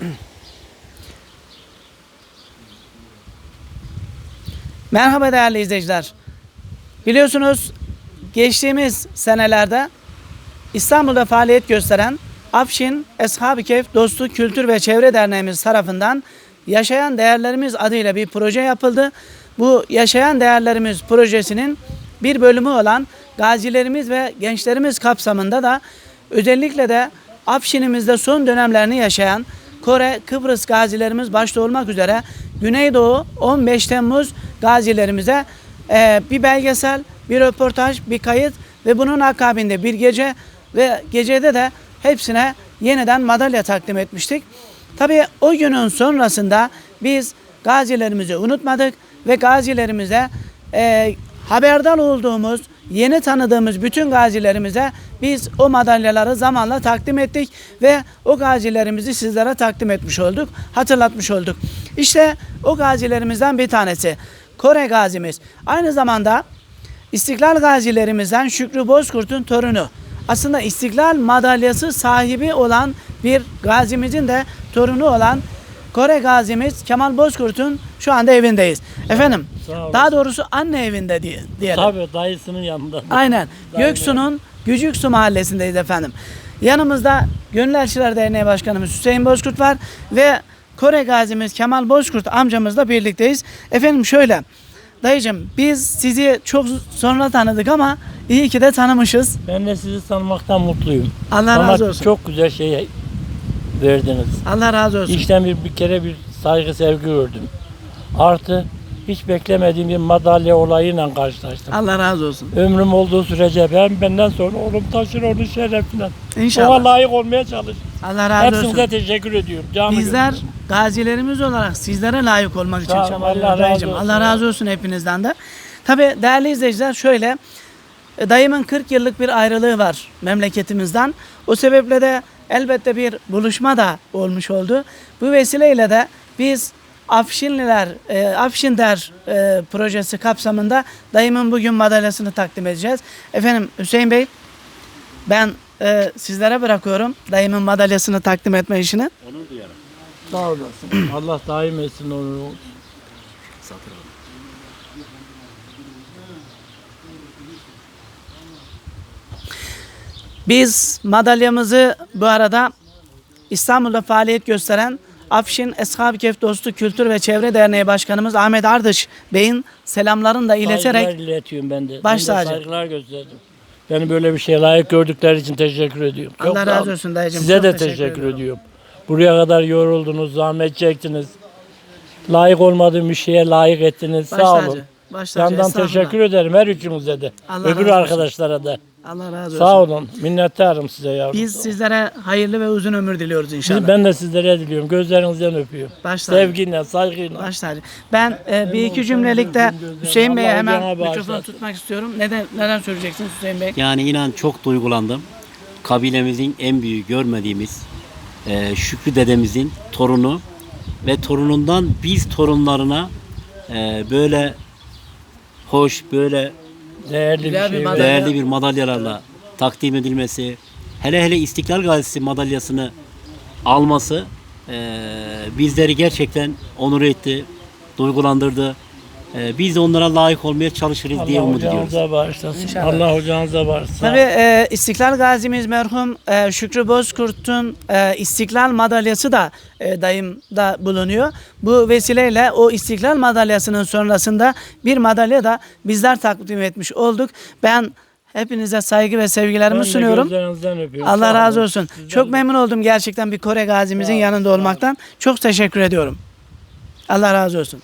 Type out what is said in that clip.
Merhaba değerli izleyiciler. Biliyorsunuz geçtiğimiz senelerde İstanbul'da faaliyet gösteren Afşin Eshab-ı Keyf Dostu Kültür ve Çevre Derneğimiz tarafından Yaşayan Değerlerimiz adıyla bir proje yapıldı. Bu Yaşayan Değerlerimiz projesinin bir bölümü olan gazilerimiz ve gençlerimiz kapsamında da özellikle de Afşin'imizde son dönemlerini yaşayan Kore, Kıbrıs gazilerimiz başta olmak üzere Güneydoğu 15 Temmuz gazilerimize eee, bir belgesel, bir röportaj, bir kayıt ve bunun akabinde bir gece ve gecede de hepsine yeniden madalya takdim etmiştik. Tabii o günün sonrasında biz gazilerimizi unutmadık ve gazilerimize eee, haberdar olduğumuz, yeni tanıdığımız bütün gazilerimize biz o madalyaları zamanla takdim ettik ve o gazilerimizi sizlere takdim etmiş olduk, hatırlatmış olduk. İşte o gazilerimizden bir tanesi Kore gazimiz. Aynı zamanda İstiklal gazilerimizden Şükrü Bozkurt'un torunu. Aslında İstiklal madalyası sahibi olan bir gazimizin de torunu olan Kore gazimiz Kemal Bozkurt'un şu anda evindeyiz. Efendim, Sağ daha doğrusu anne evinde diye, diyelim. Tabii dayısının yanında. Aynen. Göksu'nun Gücüksu mahallesindeyiz efendim. Yanımızda Gönül Elçiler Derneği Başkanımız Hüseyin Bozkurt var ve Kore gazimiz Kemal Bozkurt amcamızla birlikteyiz. Efendim şöyle, dayıcım biz sizi çok sonra tanıdık ama iyi ki de tanımışız. Ben de sizi tanımaktan mutluyum. Allah Bana razı olsun. çok güzel şey verdiniz. Allah razı olsun. İşten bir, bir kere bir saygı sevgi gördüm. Artı hiç beklemediğim bir madalya olayıyla karşılaştım. Allah razı olsun. Ömrüm olduğu sürece ben benden sonra oğlum taşır onun şerefinden. İnşallah. Ona layık olmaya çalış. Allah razı Hepsinize olsun. teşekkür ediyorum. Canı Bizler gönülden. gazilerimiz olarak sizlere layık olmak için çabalıyoruz Allah razı olsun. Allah razı olsun hepinizden de. Tabi değerli izleyiciler şöyle e, dayımın 40 yıllık bir ayrılığı var memleketimizden. O sebeple de elbette bir buluşma da olmuş oldu. Bu vesileyle de biz Afşinliler, e, Afşinder e, projesi kapsamında dayımın bugün madalyasını takdim edeceğiz. Efendim Hüseyin Bey ben e, sizlere bırakıyorum dayımın madalyasını takdim etme işini. Sağ olasın. Allah daim etsin onu. Biz madalyamızı bu arada İstanbul'da faaliyet gösteren Afşin Eshab-ı Kehf Dostu Kültür ve Çevre Derneği Başkanımız Ahmet Ardış Bey'in selamlarını da Saygılar ileterek iletiyorum ben de. Baş tacı. saygılar gösterdim. Beni böyle bir şeye layık gördükleri için teşekkür ediyorum. Çok Allah razı olsun dayıcım, Size çok de teşekkür teşekkür, ediyorum. ediyorum. Buraya kadar yoruldunuz, zahmet çektiniz. Layık olmadığım bir şeye layık ettiniz. Baş sağ olun. baş tacı, Yandan teşekkür ederim her üçünüze de. Allah Öbür arkadaşlara da. Allah razı olsun. Sağ olun. Minnettarım size yavrum. Biz sizlere hayırlı ve uzun ömür diliyoruz inşallah. Ben de sizlere diliyorum. Gözlerinizden öpüyorum. Baş tacı. Sevgiyle, saygıyla. Baş tacı. Ben e, bir iki cümlelik de Hüseyin Bey'e Allah hemen ocağına mikrofonu tutmak istiyorum. Neden neden söyleyeceksiniz Hüseyin Bey? Yani inan çok duygulandım. Kabilemizin en büyük görmediğimiz e, Şükrü dedemizin torunu ve torunundan biz torunlarına e, böyle hoş, böyle Değerli bir Güzel bir şey. madalya. değerli bir madalyalarla takdim edilmesi, hele hele İstiklal Gazisi madalyasını alması e, bizleri gerçekten onur etti, duygulandırdı. E, biz de onlara layık olmaya çalışırız diye Allah umut ediyoruz. hocamıza bağışlasın. İnşallah. Allah hocamıza bağışlasın. Tabii e, İstiklal Gazimiz merhum e, Şükrü Bozkurt'un e, İstiklal madalyası da e, dayımda bulunuyor. Bu vesileyle o İstiklal madalyasının sonrasında bir madalya da bizler takdim etmiş olduk. Ben hepinize saygı ve sevgilerimi sunuyorum. Allah razı olsun. Sizden Çok memnun oldum gerçekten bir Kore gazimizin yanında olmaktan. Çok teşekkür ediyorum. Allah razı olsun.